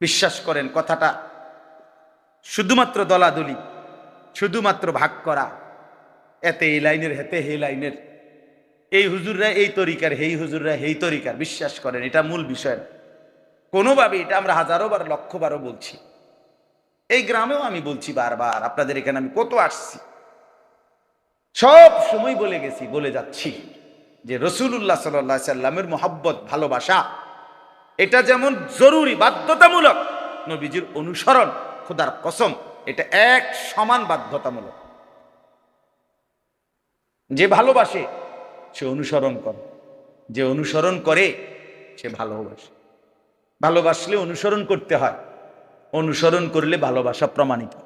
বিশ্বাস করেন, কথাটা শুধুমাত্র দলাদলি, শুধুমাত্র ভাগ করা। এতে এই লাইনের, হেতে হে লাইনের। এই হুজুররা এই তরিকার, হেই হুজুররা হেই তরিকার, বিশ্বাস করেন, এটা মূল বিষয়। কোনোভাবে এটা আমরা হাজারো বার লক্ষ বারও বলছি। এই গ্রামেও আমি বলছি বারবার, আপনাদের এখানে আমি কত আসছি। সব সময় বলে গেছি, বলে যাচ্ছি যে রসুল্লাহ সাল্লাহ সাল্লামের মোহাব্বত, ভালোবাসা এটা যেমন জরুরি, বাধ্যতামূলক। নবীজির অনুসরণ, খোদার কসম, এটা এক সমান বাধ্যতামূলক। যে ভালোবাসে, সে অনুসরণ করে। যে অনুসরণ করে, সে ভালোবাসে। ভালোবাসলে অনুসরণ করতে হয়। অনুসরণ করলে ভালোবাসা প্রমাণিত।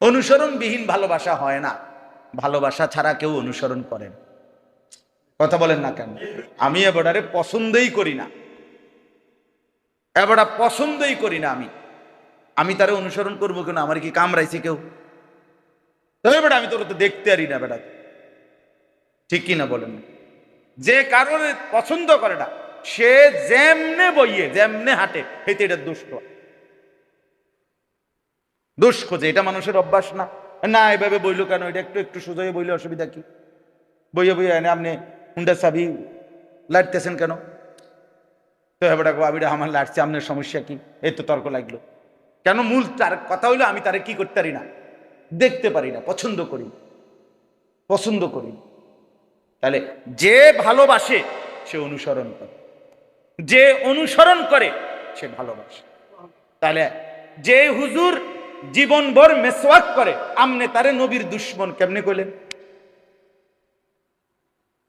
অনুসরণবিহীন ভালোবাসা হয় না। ভালোবাসা ছাড়া কেউ অনুসরণ করেন কথা বলেন না কেন? আমি এবারে পছন্দই করি না। এবারে পছন্দই করি না আমি। আমি তারে অনুসরণ করব কেন? আমার কি কামড়াইছে কেউ? তবে বেটা আমি তোর তো দেখতে পারি না বেটা। ঠিক কিনা বলেন? যে কারণে পছন্দ করে না, সে যেমনে বইয়ে, যেমনে হাঁটে হেতে এটা দুষ্ট দোষ যে এটা মানুষের অভ্যাস না। না, এভাবে বইলো কেন? এটা একটু একটু সোজাই বইলে অসুবিধা কি? বইয়ে বইয়ে এনে আপনি হুন্ডা চাবি লাড়তেছেন কেন তো এবার আবিটা আমার লাড়ছে আপনার সমস্যা কি এই তো তর্ক লাগল কেন মূল তার কথা হইল আমি তারে কি করতে পারি না দেখতে পারি না পছন্দ করি পছন্দ করি তাহলে যে ভালোবাসে সে অনুসরণ করে যে অনুসরণ করে সে ভালোবাসে তাহলে যে হুজুর জীবনভর মেসওয়াক করে আমনে তারে নবীর দুশ্মন কেমনে কইলেন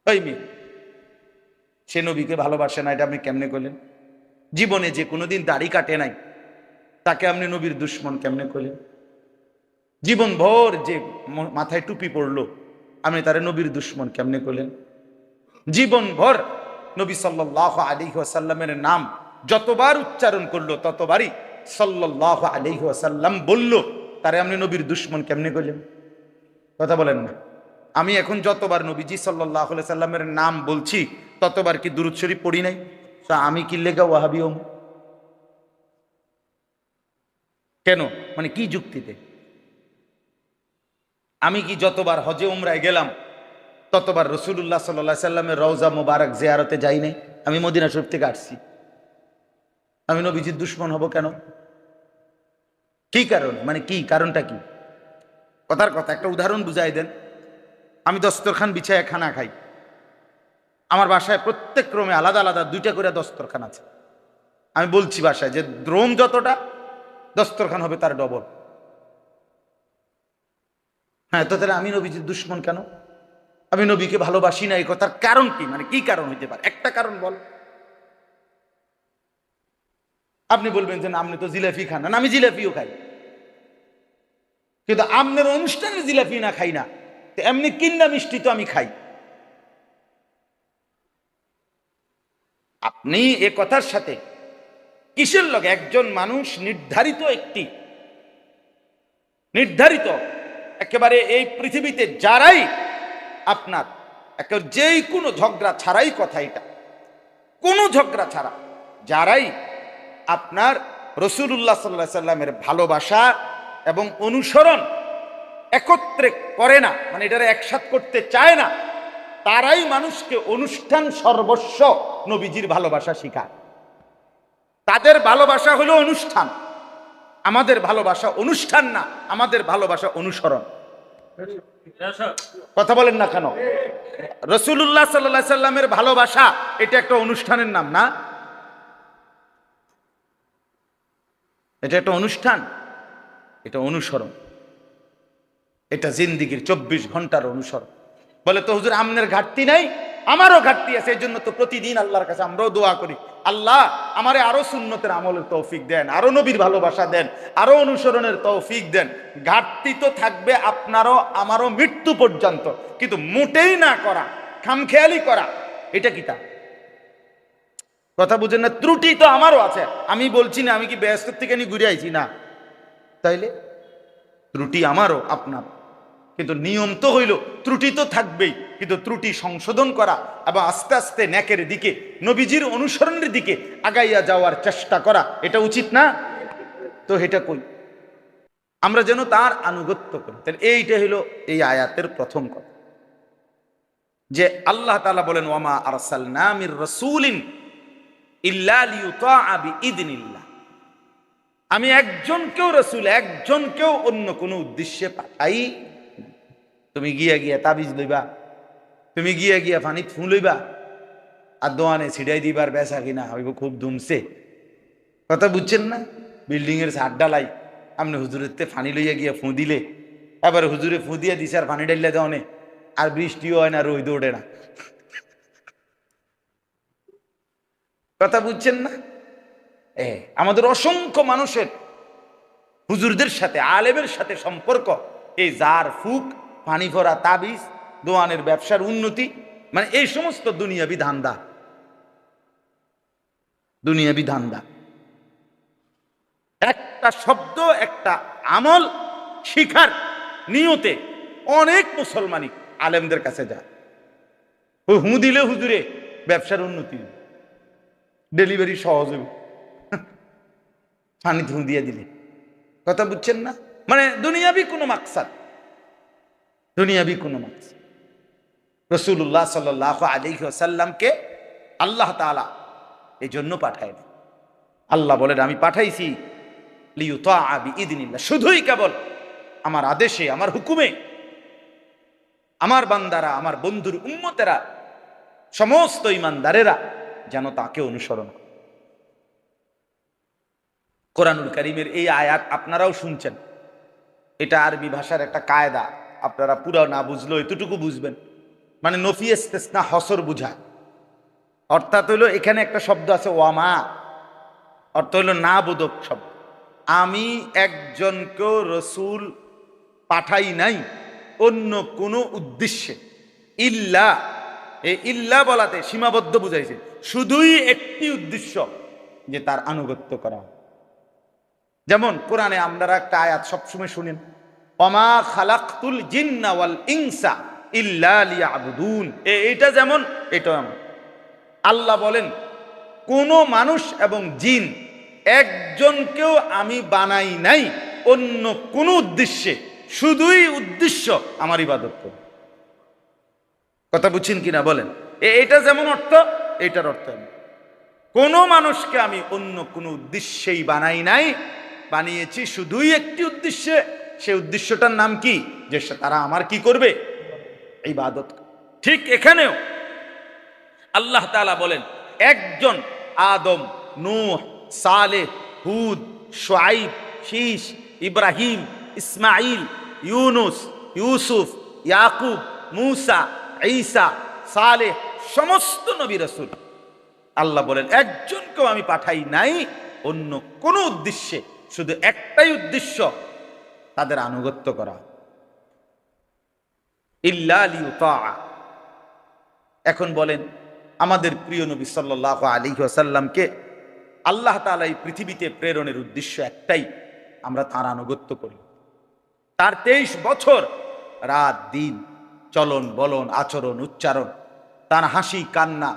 ওই মেয়ে, সে নবীকে ভালোবাসে না, এটা আপনি কেমনে করলেন? জীবনে যে কোনোদিন দাড়ি কাটে নাই, তাকে আপনি নবীর দুশ্মন কেমনে করলেন? জীবন ভর যে মাথায় টুপি পড়ল, আপনি তারে নবীর দুশ্মন কেমনে করলেন? জীবন ভর নবী সাল্লাহ আলী ওয়াসাল্লামের নাম যতবার উচ্চারণ করল, ততবারই সাল্লাহ আলী ওয়াসাল্লাম বলল, তারে আপনি নবীর দুশ্মন কেমনে করলেন? কথা বলেন না। আমি এখন যতবার নবীজি সাল্লাহ সাল্লামের নাম বলছি, ততবার কি দুরুদ শরীফ পড়ি নাই? তা আমি কি লেগা ওয়াহাবি ওম কেন? মানে কি যুক্তিতে? আমি কি যতবার হজে উমরায় গেলাম, ততবার রসুল্লাহ সাল্লাহ সাল্লামের রওজা মোবারক জিয়ারতে যাই নাই? আমি মদিনা শরীফ থেকে আসছি। আমি নবীজির দুশ্মন হব কেন? কি কারণ? মানে কি? কারণটা কি? কথার কথা, একটা উদাহরণ বুঝাই দেন। আমি দস্তরখান বিছায় খানা খাই। আমার বাসায় প্রত্যেক ক্রমে আলাদা আলাদা দুইটা করে দস্তরখান আছে। আমি বলছি বাসায় যে দ্রোম যতটা, দস্তরখান হবে তার ডবল। হ্যাঁ তো তাহলে আমি নবীজির দুশ্মন কেন? আমি নবীকে ভালোবাসি না, এই কথার কারণ কি? মানে কি কারণ হইতে পারে? একটা কারণ বল। আপনি বলবেন যে আপনি তো জিলাপি খান না, আমি জিলাপিও খাই। কিন্তু আপনার অনুষ্ঠানে জিলাপি না খাই না। এমনি কিন্না মিষ্টি তো আমি খাই। আপনি এ কথার সাথে কিসের লগে? একজন মানুষ নির্ধারিত একটি। নির্ধারিত। একেবারে এই পৃথিবীতে যারাই আপনার একেবারে যেই কোনো ঝগড়া ছাড়াই কথা এটা। কোনো ঝগড়া ছাড়া। যারাই আপনার রসুল্লাহ সাল্লাহ সাল্লামের ভালোবাসা এবং অনুসরণ একত্রে করে না মানে এটারে একসাথ করতে চায় না, তারাই মানুষকে অনুষ্ঠান সর্বস্ব নবীজির ভালোবাসা শিখায়। তাদের ভালোবাসা হলো অনুষ্ঠান, আমাদের ভালোবাসা অনুষ্ঠান না, আমাদের ভালোবাসা অনুসরণ। কথা বলেন না কেন? রসুল্লাহ সাল্লাহ সাল্লামের ভালোবাসা, এটা একটা অনুষ্ঠানের নাম না? এটা একটা অনুষ্ঠান, এটা অনুসরণ। এটা জিন্দিগির চব্বিশ ঘণ্টার অনুসরণ। বলে তো হুজুর, আমনের ঘাটতি নাই, আমারও ঘাটতি আছে, এই জন্য তো প্রতিদিন আল্লাহর কাছে আমরাও দোয়া করি। আল্লাহ আমারে আরও সুন্নতের আমলের তৌফিক দেন, আরও নবীর ভালোবাসা দেন, আরও অনুসরণের তৌফিক দেন। ঘাটতি তো থাকবে আপনারও, আমারও মৃত্যু পর্যন্ত। কিন্তু মোটেই না করা, খামখেয়ালি করা, এটা কি তা? কথা বুঝেন না, ত্রুটি তো আমারও আছে। আমি বলছি না, আমি কি ব্যস্ত থেকে নিয়ে ঘুরে আইছি? না। তাইলে ত্রুটি আমারও, আপনার। কিন্তু নিয়ম তো হইল, ত্রুটি তো থাকবেই। কিন্তু ত্রুটি সংশোধন করা এবং আস্তে আস্তে ন্যাকের দিকে, নবীজির অনুসরণের দিকে আগাইয়া যাওয়ার চেষ্টা করা, এটা উচিত না? তো এটা কই? আমরা যেন তার আনুগত্য করি। তাহলে এইটা হলো এই আয়াতের প্রথম কথা। যে আল্লাহ তাআলা বলেন ওয়ামা আরসালনা মির রাসূলিন ইল্লা আমি একজনকেও রসুল, একজনকেও অন্য কোনো উদ্দেশ্যে পাঠাই তুমি গিয়া গিয়া তাবিজ লইবা, তুমি গিয়া গিয়া পানি ফু লইবা, আর দোয়ানে ছিড়াই দিবার বেসা কিনা হইব খুব দুমছে। কথা বুঝছেন না? বিল্ডিং এর ছাদ ডালাই আপনি হুজুরের তে ফানি লইয়া গিয়া ফু দিলে, এবার হুজুরে ফু দিয়া দিছে আর পানি ডাইলে দেওয়ানে আর বৃষ্টিও হয় না রোদ ওঠে না। কথা বুঝছেন না? এ, আমাদের অসংখ্য মানুষের হুজুরদের সাথে, আলেমের সাথে সম্পর্ক, এই জার ফুক পানি ভরা তাবিজ, দোয়ানের ব্যবসার উন্নতি মানে এই সমস্ত দুনিয়াবি ধান্দা। দুনিয়াবি ধান্দা। একটা শব্দ, একটা আমল শিখার নিয়তে অনেক মুসলমানই আলেমদের কাছে যায়। হু দিলে হুজুরে ব্যবসার উন্নতি ডেলিভারি সহজ হবে। পানি ধু দিয়ে দিলে। কথা বুঝছেন না? মানে দুনিয়াবি কোনো মাকসাদ। দুনিয়াবি কোনো মাকসাদ রসুল্লাহ সাল আলী সাল্লামকে আল্লাহ তালা এই জন্য পাঠায় না আল্লাহ বলেন, আমি পাঠাইছি লিউতা আবি ইদিনিল্লাহ শুধুই কেবল আমার আদেশে, আমার হুকুমে, আমার বান্দারা, আমার বন্ধুর উম্মতেরা, সমস্ত ইমানদারেরা যেন তাকে অনুসরণ করে। কোরআনুল করিমের এই আয়াত আপনারাও শুনছেন। এটা আরবি ভাষার একটা কায়দা। আপনারা পুরো না বুঝলেও এতটুকু বুঝবেন। মানে নফি না হসর বুঝায় অর্থাৎ হইল এখানে একটা শব্দ আছে, ওয়ামা। অর্থ হইল না বোধক শব্দ। আমি একজনকেও রসুল পাঠাই নাই অন্য কোনো উদ্দেশ্যে। ইল্লা এই ইল্লা বলাতে সীমাবদ্ধ বুঝাইছে। শুধুই একটি উদ্দেশ্য, যে তার আনুগত্য করা। যেমন কোরআনে আমরা একটা আয়াত সবসময় শুনেন অমা খালাক্তুল জিন্না ওয়াল ইনসা ইল্লা লিয়াবুদুন। এ- এটা যেমন, এটাও এমন। আল্লাহ বলেন, কোন মানুষ এবং জিন একজনকেও আমি বানাই নাই, অন্য কোন উদ্দেশ্যে। শুধুই উদ্দেশ্য আমার ইবাদত কথা বুঝছেন কিনা বলেন? এটা যেমন অর্থ এটার অর্থ। কোনো মানুষকে আমি অন্য কোনো উদ্দেশ্যেই বানাই নাই, বানিয়েছি শুধুই একটি উদ্দেশ্যে সে উদ্দেশ্যটার নাম কি? যে তারা আমার কি করবে? ইবাদত। ঠিক এখানেও আল্লাহ তাআলা বলেন, একজন আদম, নূহ, সালেহ, হুদ, শুআইব, শীশ, ইব্রাহিম ইসমাইল ইউনুস, ইউসুফ, ইয়াকুব, মুসা, ঈসা, সালেহ, সমস্ত নবী রাসূল। আল্লাহ বলেন, একজনকেও আমি পাঠাই নাই, অন্য কোনো উদ্দেশ্যে। শুধু একটাই উদ্দেশ্য তাদের আনুগত্য করা। ইল্লা এখন বলেন, আমাদের প্রিয় নবী সাল্লাহ আলী আসাল্লামকে আল্লাহ তাআলা এই পৃথিবীতে প্রেরণের উদ্দেশ্য একটাই, আমরা তার আনুগত্য করি। তার তেইশ বছর রাত, দিন, চলন, বলন, আচরণ, উচ্চারণ, তার হাসি, কান্না,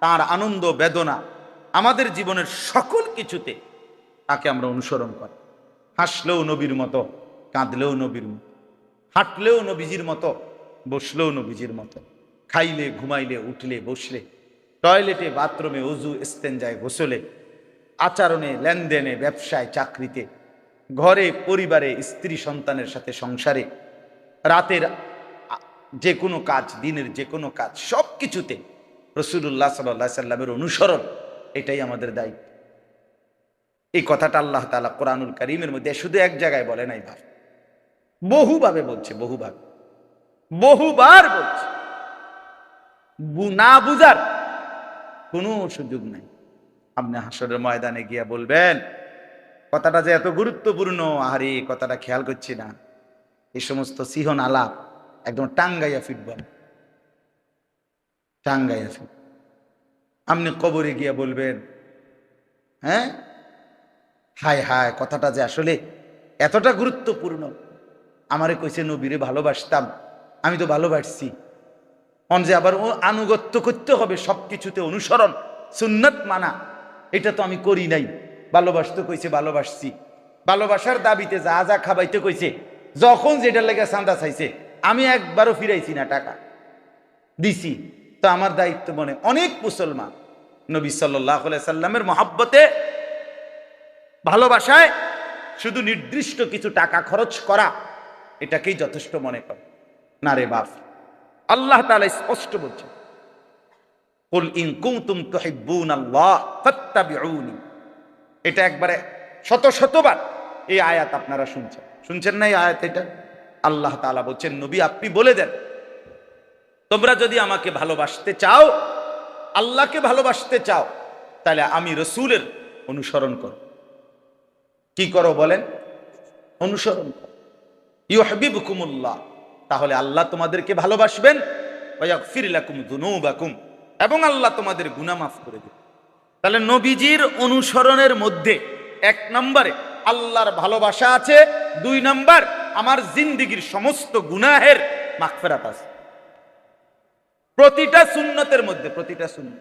তার আনন্দ, বেদনা, আমাদের জীবনের সকল কিছুতে তাকে আমরা অনুসরণ করি। হাসলেও নবীর মতো। কাঁদলেও নবীর মতো, হাঁটলেও নবীজির মতো, বসলেও নবীজির মতো, খাইলে, ঘুমাইলে, উঠলে, বসলে, টয়লেটে, বাথরুমে অজু এস্তেঞ্জায় গোসলে, আচরণে, লেনদেনে, ব্যবসায়, চাকরিতে, ঘরে, পরিবারে, স্ত্রী, সন্তানের সাথে সংসারে, রাতের যে কোনো কাজ, দিনের যে কোনো কাজ, সব কিছুতে রসুল্লাহ সাল্লাহ সাল্লামের অনুসরণ, এটাই আমাদের দায়িত্ব। এই কথাটা আল্লাহ তালা কোরআনুল করিমের মধ্যে শুধু এক জায়গায় বলে নাই ভাব বহুভাবে বলছে বহুভাবে বহুবার বলছে। না বুঝার কোনো সুযোগ নাই। আপনি হাসরের ময়দানে গিয়া বলবেন, কথাটা যে এত গুরুত্বপূর্ণ, আহারে, কথাটা খেয়াল করছি না। এই সমস্ত সিহন আলাপ একদম টাঙ্গাইয়া ফিটবেন টাঙ্গাইয়া ফিট। আপনি কবরে গিয়া বলবেন হ্যাঁ? হায় হায়, কথাটা যে আসলে এতটা গুরুত্বপূর্ণ। আমারে কইছে, নবীরে ভালোবাসতাম, আমি তো ভালোবাসছি। অন যে আবার ও আনুগত্য করতে হবে সব কিছুতে অনুসরণ, সুন্নত মানা, এটা তো আমি করি নাই। ভালোবাসতে কইছে, ভালোবাসছি। ভালোবাসার দাবিতে যা যা খাবাইতে কইছে, যখন যেটার লেগে চাঁদা চাইছে, আমি একবারও ফিরাইছি না টাকা। দিছি। তো আমার দায়িত্ব মনে, অনেক মুসলমান নবী সাল্লাহ সাল্লামের মহাব্বতে ভালোবাসায় শুধু নির্দিষ্ট কিছু টাকা খরচ করা এটাকেই যথেষ্ট মনে করে। না রে বাপ। আল্লাহ তাআলা স্পষ্ট বলছেন, কুল ইন কুনতুম তুহিব্বুন আল্লাহ ফাত্তাবিউনি। এটা একবারে শত শতবার এই আয়াত আপনারা শুনছেন। শুনছেন না এই আয়াত এটা? আল্লাহ তাআলা বলছেন, নবী, আপনি বলে দেন, তোমরা যদি আমাকে ভালোবাসতে চাও, আল্লাহকে ভালোবাসতে চাও, তাহলে আমি রসুলের অনুসরণ করো কি করো বলেন? অনুসরণ করো। ইউহবিবকুমুল্লাহ। তাহলে আল্লাহ তোমাদেরকে ভালোবাসবেন ফিরিলাকুম দুনুবাকুম এবং আল্লাহ তোমাদের গুনাহ মাফ করে দেবে তাহলে নবীজির অনুসরণের মধ্যে এক নম্বরে আল্লাহর ভালোবাসা আছে, দুই নম্বর আমার জিন্দিগির সমস্ত গুনাহের মাগফিরাত আছে। প্রতিটা সুন্নতের মধ্যে, প্রতিটা সুন্নত।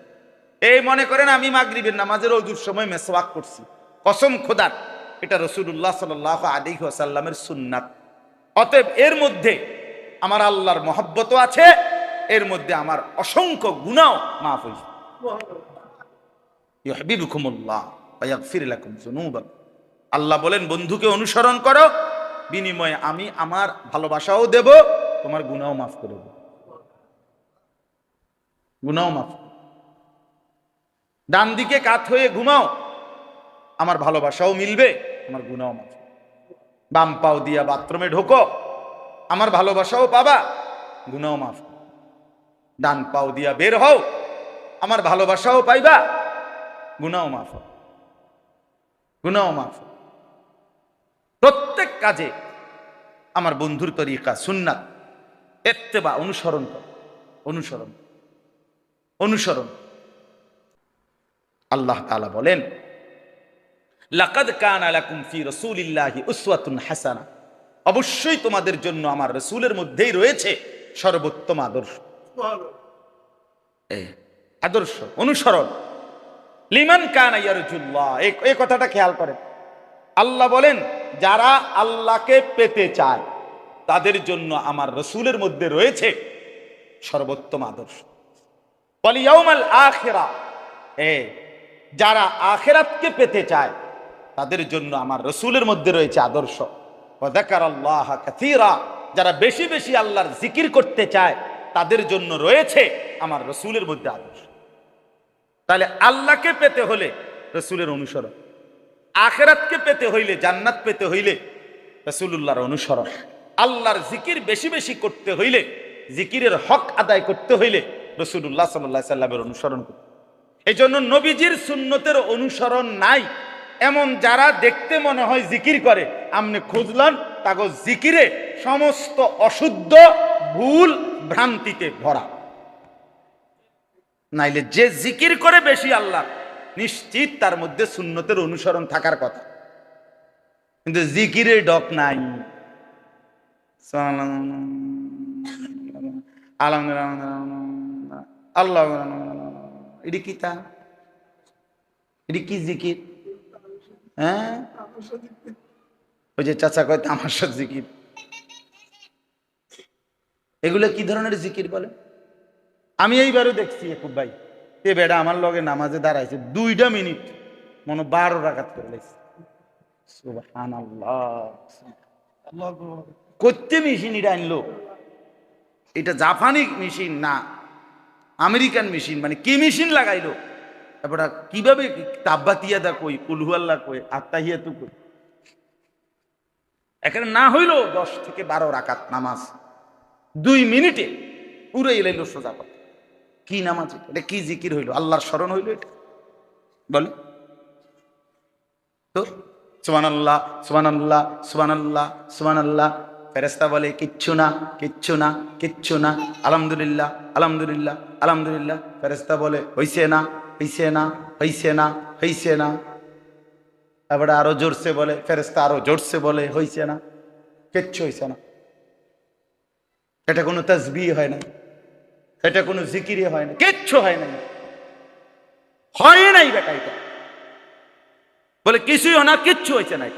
এই মনে করেন আমি মাগরিবের নামাজের অজুর সময় মেসওয়াক করছি। কসম খোদার, এটা রসুল্লাহ সাল আলী আসাল্লামের সুন্নাত। অতএব এর মধ্যে আমার আল্লাহর মহব্বত আছে, এর মধ্যে আমার অসংখ্য গুণাও মাফ হয়েছে আল্লাহ বলেন, বন্ধুকে অনুসরণ করো, বিনিময়ে আমি আমার ভালোবাসাও দেব, তোমার গুনাও মাফ করে দেব। গুনাও মাফ ডান দিকে কাত হয়ে ঘুমাও, আমার ভালোবাসাও মিলবে আমার গুনাও মাফ বাম পাও দিয়া বাথরুমে ঢোকো। আমার ভালোবাসাও পাবা গুনাও মাফ ডান পাও দিয়া বের হও, আমার ভালোবাসাও পাইবা গুনাও মাফ গুনাও মাফ প্রত্যেক কাজে আমার বন্ধুর তরিকা, সুন্নাত, এত্তেবা, অনুসরণ কর। অনুসরণ অনুসরণ। আল্লাহ তাআলা বলেন লাকাদ কানা ফি হাসানা। অবশ্যই তোমাদের জন্য আমার রসুলের মধ্যেই রয়েছে সর্বোত্তম আদর্শ। আদর্শ, অনুসরণ। লিমান কানা ইয়ারজুল্লাহ কথাটা খেয়াল করেন। আল্লাহ বলেন, যারা আল্লাহকে পেতে চায়, তাদের জন্য আমার রসুলের মধ্যে রয়েছে সর্বোত্তম আদর্শ। পলিয়াউমাল আখেরা, এ, যারা আখেরাতকে পেতে চায় তাদের জন্য আমার রসুলের মধ্যে রয়েছে আদর্শ। কাসীরা। যারা বেশি বেশি আল্লাহর জিকির করতে চায়, তাদের জন্য রয়েছে আমার রসুলের মধ্যে আদর্শ। তাহলে আল্লাহকে পেতে হলে রসুলের অনুসরণ। আখেরাতকে পেতে হইলে, জান্নাত পেতে হইলে রসুল্লাহর অনুসরণ। আল্লাহর জিকির বেশি বেশি করতে হইলে, জিকিরের হক আদায় করতে হইলে রসুল্লাহ সাল্লাহ সাল্লামের অনুসরণ করতে এই জন্য নবীজির সুন্নতের অনুসরণ নাই। এমন যারা দেখতে মনে হয় জিকির করে, আমনে খুঁজলাম, তাগো জিকিরে সমস্ত অশুদ্ধ ভুল ভ্রান্তিতে ভরা। নাইলে যে জিকির করে বেশি আল্লাহ, নিশ্চিত তার মধ্যে সুন্নতের অনুসরণ থাকার কথা। কিন্তু জিকিরের ডক নাই। আল্লাহ। এটি কি তা? এটি কি জিকির? হ্যাঁ? ওই যে চাচা কয় তামাশার জিকির। এগুলো কি ধরনের জিকির বলে? আমি এইবারও দেখছি একুব ভাই। এ বেটা আমার লগে নামাজে দাঁড়াইছে দুইটা মিনিট। মনে বারো রাখাত করে লাগছে করতে মেশিন এটা আনলো। এটা জাপানি মেশিন না, আমেরিকান মেশিন। মানে কি মেশিন লাগাইলো? তারপর কীভাবে তাব্বাতিয়া দা কই কুলহুয়াল্লা কই আত্মাহিয়া তু কই? এখানে না হইল দশ থেকে বারো রাকাত নামাজ। দুই মিনিটে পুরো এলাইলো সোজা কথা কি নামাজ এটা? কি জিকির হইল? আল্লাহর স্মরণ হইল এটা? বলে তো সুবান আল্লাহ সুবান আল্লাহ সুবান আল্লাহ সুবান আল্লাহ ফেরেস্তা বলে, কিচ্ছু না কিচ্ছু না কিচ্ছু না। আলহামদুলিল্লাহ আলহামদুলিল্লাহ আলহামদুলিল্লাহ। ফেরেস্তা বলে, হইছে না। হইছে না হইছে না হইছে না। তারপরে আরও জোরসে বলে ফেরেস্তা আরও জোরসে বলে, হইছে না, কিচ্ছু হইছে না। এটা কোনো তসবি হয় না এটা কোনো জিকিরি হয় না কিচ্ছু হয় নাই। হয় নাই বেটা এটা। বলে কিছুই হয় না, কিচ্ছু হয়েছে নাই।